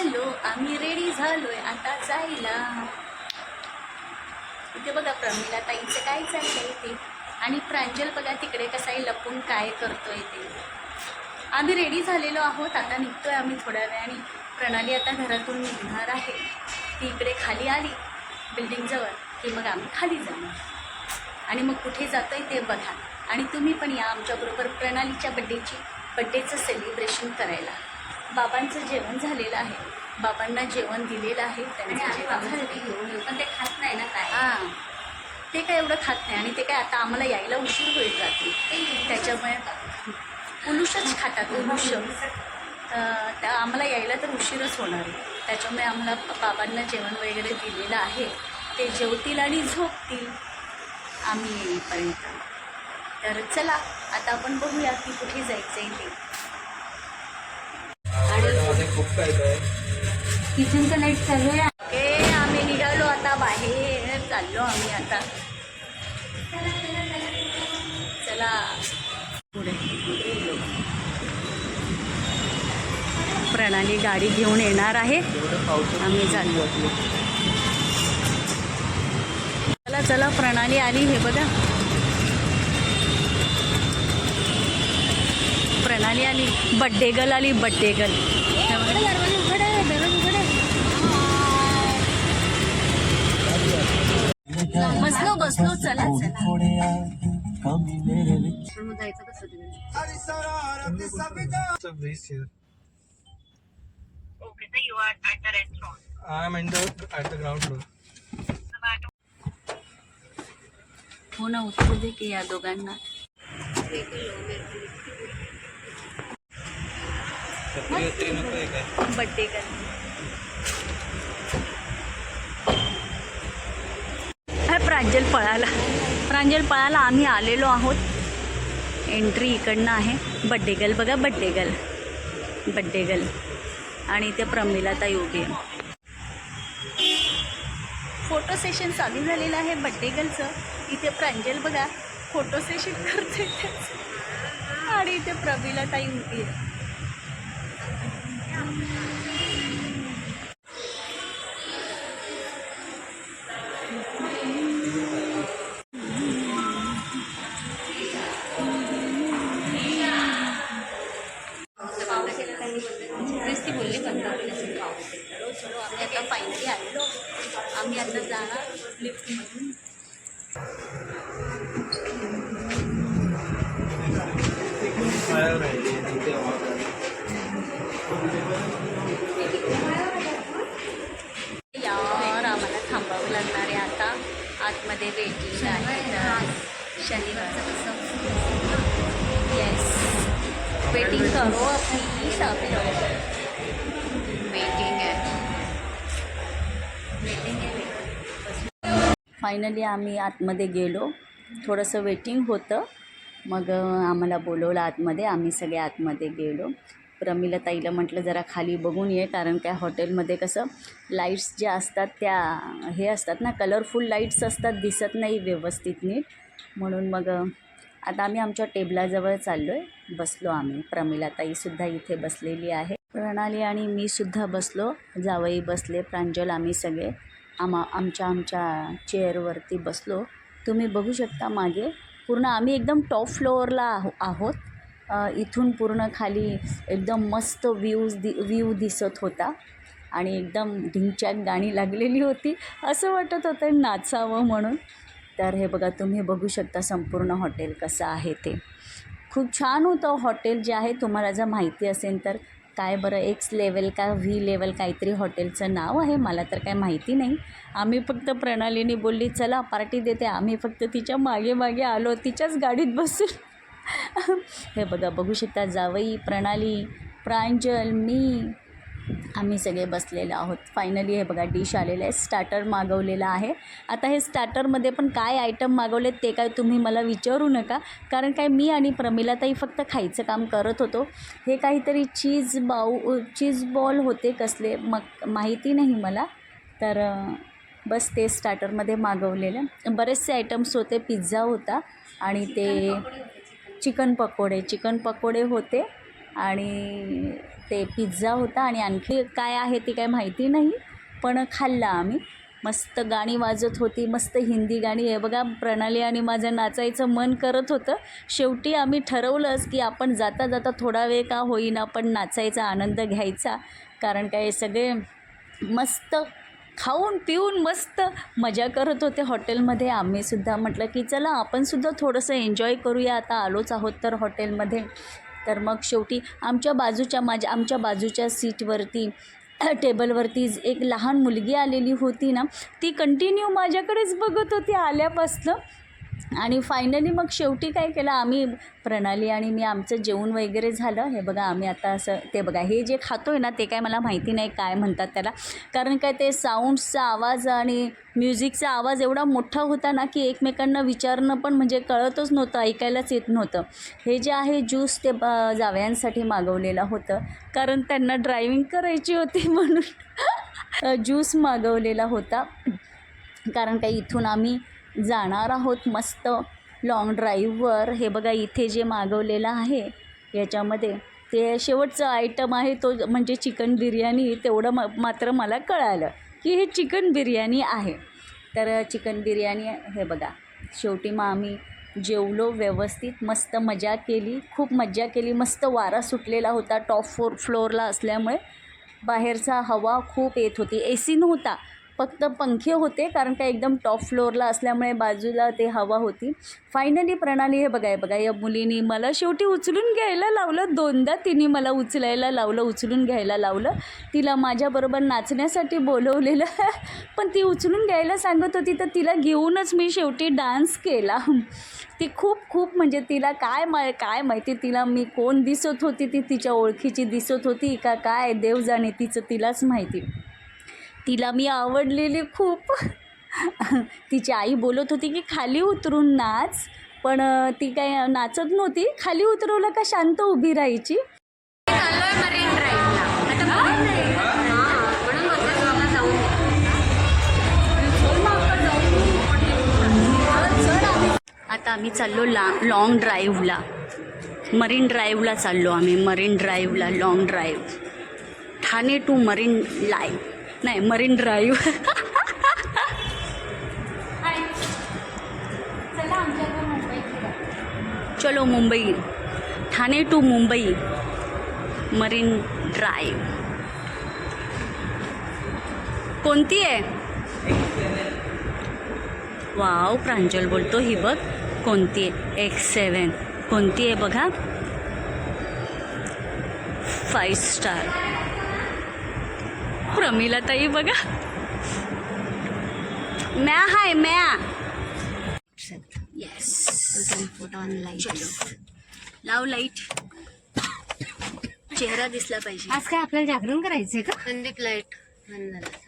Hello आम्ही ready झालोय आता जायला. इथे बघा प्रमिला ताईचं काय चाललंय ते आणि प्रांजल बघा तिकडे कसाही लपून काय करतोय ते. आम्ही रेडी झालेलो आहोत आता निघतोय आम्ही थोड्या वेळाने. प्रणाली आता घरातून निघणार आहे. ती इकडे खाली आली बिल्डिंगजवळ की मग आम्ही खाली जाणार. आणि मग कुठे जातोय ते बघा. आणि तुम्ही पण या आमच्याबरोबर प्रणालीच्या बड्डेची बड्डेचं सेलिब्रेशन करायला. बाबांचं जेवण झालेलं आहे. बाबांना जेवण दिलेलं आहे त्यांचं जेवण. घेऊन येऊ पण ते खात नाही ना काय. हां. ते काय एवढं खात नाही आणि ते काय आता आम्हाला यायला उशीर होईल रात्री. त्याच्यामुळे उलुशच खातात उलुश. त्या आम्हाला यायला तर उशीरच होणार आहे. त्याच्यामुळे आम्हाला बाबांना जेवण वगैरे दिलेलं आहे. ते जेवतील आणि झोपतील. आम्ही येईपर्यंत. तर चला आता आपण बघूया की कुठे जायचं आहे ते. आणि खूप काय काय किचनचं लाइट चालू आहे. ए आम्ही निघालो आता बाहेर. चाललो आम्ही आता. चला. पुढे. गेलो. प्रणाली गाडी घेऊन येणार आहे. आम्ही चाललो. चला चला प्रणाली आली हे बघा. प्रणाली आली. बड्डे गर्ल आली बड्डे गर्ल बसलो चला चला पण मग जायचं कसं तुम्ही ब्रीज here. I am in the at the ground floor. हो ना उत्तर दे की या दोघांना बड्डे गर्ल हा प्रांजल पळाला. प्रांजल पळाला आम्ही आलेलो आहोत. एंट्री इकडनं आहे. बड्डे गर्ल बघा बड्डे गर्ल बड्डे गर्ल आणि इथे प्रमिला ताई उभी आहे. फोटो सेशन चालू झालेलं आहे बड्डे गर्लचं इथे प्रांजल बघा. फोटो सेशन करते आणि इथे प्रमिला ताई उभी आहे. यावर आम्हाला थांबावं लागणार आहे आता. आतमध्ये वेटिंग आहे. तर शनिवारचं कसं? येस वेटिंग करो अपनी सब वेटिंग आहे. वेटिंग आहे. फायनली आम्ही आतमध्ये गेलो. थोडंसं वेटिंग होतं. मग आम्हाला बोलवलं आतमध्ये. आम्ही सगळे आतमध्ये गेलो. प्रमिला ताईला म्हटलं जरा खाली बघून ये. कारण काय हॉटेलमध्ये कसं लाईट्स ज्या असतात त्या हे असतात ना कलरफुल लाईट्स असतात दिसत नाही व्यवस्थित नीट. म्हणून मग आता आम्ही आमच्या टेबलाजवळ चाललो आहे बसलो आम्ही. प्रमिला ताईसुद्धा इथे बसलेली आहे. प्रणाली आणि मी सुद्धा बसलो. जावई बसले प्रांजल आम्ही सगळे. आमा आमच्या आमच्या चेअरवरती बसलो. तुम्ही बघू शकता मागे. पूर्ण आम्ही एकदम टॉप फ्लोअरला आहो आहोत. इथून पूर्ण खाली एकदम मस्त व्ह्यूज दि व्ह्यू दिसत होता. आणि एकदम ढिंच्याक गाणी लागलेली होती. असं वाटत होतं नाचावं म्हणून. तर हे बघा तुम्ही बघू शकता संपूर्ण हॉटेल कसं आहे ते. खूप छान होतं हॉटेल जे आहे. तुम्हाला जर माहिती असेल तर काय बरं एक्स लेवल का व्ही लेवल काहीतरी हॉटेलचं नाव आहे. मला तर काय माहिती नाही. आम्ही फक्त प्रणालीने बोलली चला पार्टी देते. आम्ही फक्त तिच्यामागे मागे आलो तिच्याच गाडीत बसून. हे बघा बघू शकता जावई प्रणाली प्रांजल मी आम्ही सगळे बसलेलो आहोत. फायनली हे बघा डिश आलेलं आहे. स्टार्टर मागवलेलं आहे. आता हे स्टार्टरमध्ये पण काय आयटम मागवलेत ते काय तुम्ही मला विचारू नका. कारण काय मी आणि प्रमिलाताई फक्त खायचं काम करत होतो. हे काहीतरी चीज बाऊ चीज बॉल होते कसले मग माहिती नाही मला. तर बस ते स्टार्टरमध्ये मागवलेलं. बरेचसे आयटम्स होते पिझ्झा होता आणि ते चिकन पकोडे. चिकन पकोडे होते आणि ते पिझ्झा होता आणि आणखी काय आहे ते काय माहिती नाही पण खाल्ला आम्ही. मस्त गाणी वाजत होती मस्त हिंदी गाणी. हे बघा प्रणाली आणि माझं नाचायचं मन करत होतं. शेवटी आम्ही ठरवलंच की आपण जाता जाता थोडा वेळ का होईना पण नाचायचा आनंद घ्यायचा. कारण काय सगळे मस्त खाऊन पिऊन मस्त मजा करत होते हॉटेलमध्ये. आम्हीसुद्धा म्हटलं की चला आपणसुद्धा थोडंसं एन्जॉय करूया. आता आलोच आहोत तर हॉटेलमध्ये. तर मग शेवटी आमच्या बाजूच्या माझ्या आमच्या बाजूच्या सीटवरती टेबलवरती एक लहान मुलगी आलेली होती ना. ती कंटिन्यू माझ्याकडेच बघत होती आल्यापासनं. आणि फायनली मग शेवटी काय केलं? आम्ही प्रणाली आणि मी आमचं जेवण वगैरे झालं. हे बघा आम्ही आता असं ते बघा हे जे खातो आहे ना ते काय मला माहिती नाही काय म्हणतात त्याला. कारण काय ते साऊंड्सचा आवाज आणि म्युझिकचा आवाज एवढा मोठा होता ना की एकमेकांना विचारणं पण म्हणजे कळतच नव्हतं ऐकायलाच येत नव्हतं. हे जे आहे ज्यूस ते जावयांसाठी मागवलेलं होतं. कारण त्यांना ड्रायविंग करायची होती म्हणून. ज्यूस मागवलेला होता. कारण काही इथून आम्ही जाणार आहोत मस्त लाँग ड्राईव्हवर हे बघा इथे जे मागवलेलं आहे याच्यामध्ये ते शेवटचं आयटम आहे तो म्हणजे चिकन बिर्याणी. तेवढं म मात्र मला कळालं की हे चिकन बिर्याणी आहे. तर चिकन बिर्याणी हे बघा शेवटी मग आम्ही जेवलो व्यवस्थित मस्त मजा केली. खूप मजा केली. मस्त वारा सुटलेला होता टॉप फोर फ्लोअरला असल्यामुळे. बाहेरचा हवा खूप येत होती. ए सी नव्हता. फक्त पंखे होते कारण का एकदम टॉप फ्लोअरला असल्यामुळे बाजूला ते हवा होती. फायनली प्रणाली हे बघाय बघा या मुलीनी मला शेवटी उचलून घ्यायला लावलं. दोनदा तिने मला उचलायला लावलं उचलून घ्यायला लावलं. तिला माझ्याबरोबर नाचण्यासाठी बोलवलेलं. पण ती उचलून घ्यायला सांगत होती तर तिला घेऊनच मी शेवटी डान्स केला. ती खूप खूप म्हणजे तिला काय मा काय माहिती तिला मी कोण दिसत होती ती तिच्या ओळखीची दिसत होती का काय देव जाणे तिचं तिलाच माहिती. तिला मी आवडलेली खूप. तिची आई बोलत होती की खाली उतरून नाच. पण ती काय नाचत नव्हती. खाली उतरवलं का शांत उभी राहायची. मरीन ड्राईव्हला आता आम्ही चाललो ला लाँग ड्राईव्हला मरीन ड्राईव्हला चाललो आम्ही marine ड्राईव्हला long drive Thane to Marine live नाही मरीन ड्राईव्ह. चलो Mumbai. Thane to Mumbai. Marine drive. कोणती आहे? वाव प्रांजल बोलतो ही बघ. कोणती आहे? एक्स सेवन कोणती आहे बघा? फाईव्ह स्टार प्रमिला ताई बघा. म्या हाय म्या. येस फोटो ऑनलाईन लाव लाइट चेहरा दिसला पाहिजे. आज काय आपल्याला जागरण करायचंय का? संदीप लाइट आज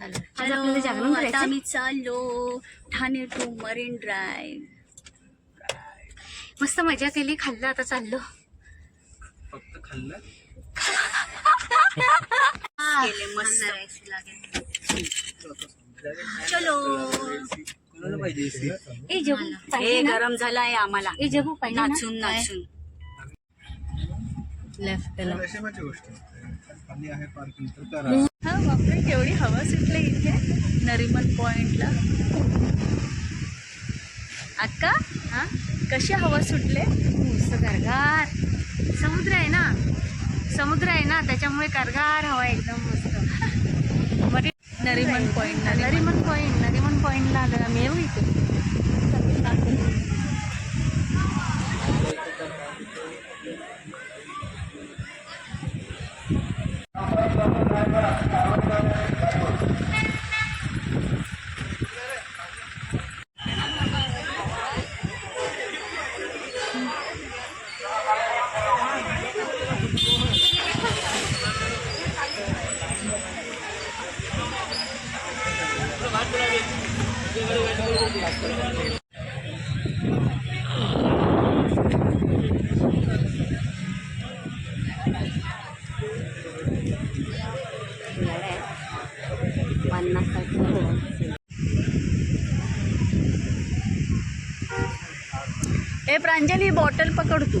हॅलो, आपल्याला जागरण आता करायचं आम्ही चाललो ठाणे टू मरीन ड्राईव्ह मस्त मजा केली खाल्लं आता चाललो. फक्त खाल्लं? केले मस्त. चलो. कोणाला पाहिजे ए जगू हे पाहिजे ना? गरम झालं आहे आम्हाला. ए जगू पाहिजे ना? नाचून नाचून. लेफ्ट रेशमाची गोष्ट खाली आहे पार्किंग तर करा. हा बापरे केवढी हवा सुटली इथे. नरिमन पॉइंटला. अक्का हा? कशी हवा सुटले? मस्त गारगार समुद्र आहे ना? समुद्र आहे ना त्याच्यामुळे गारगार हवा एकदम मस्त. नरिमन पॉइंट नरिमन पॉईंट नरिमन पॉईंटला आलो आम्ही येऊ इथे. ए प्रांजली बॉटल पकड तू.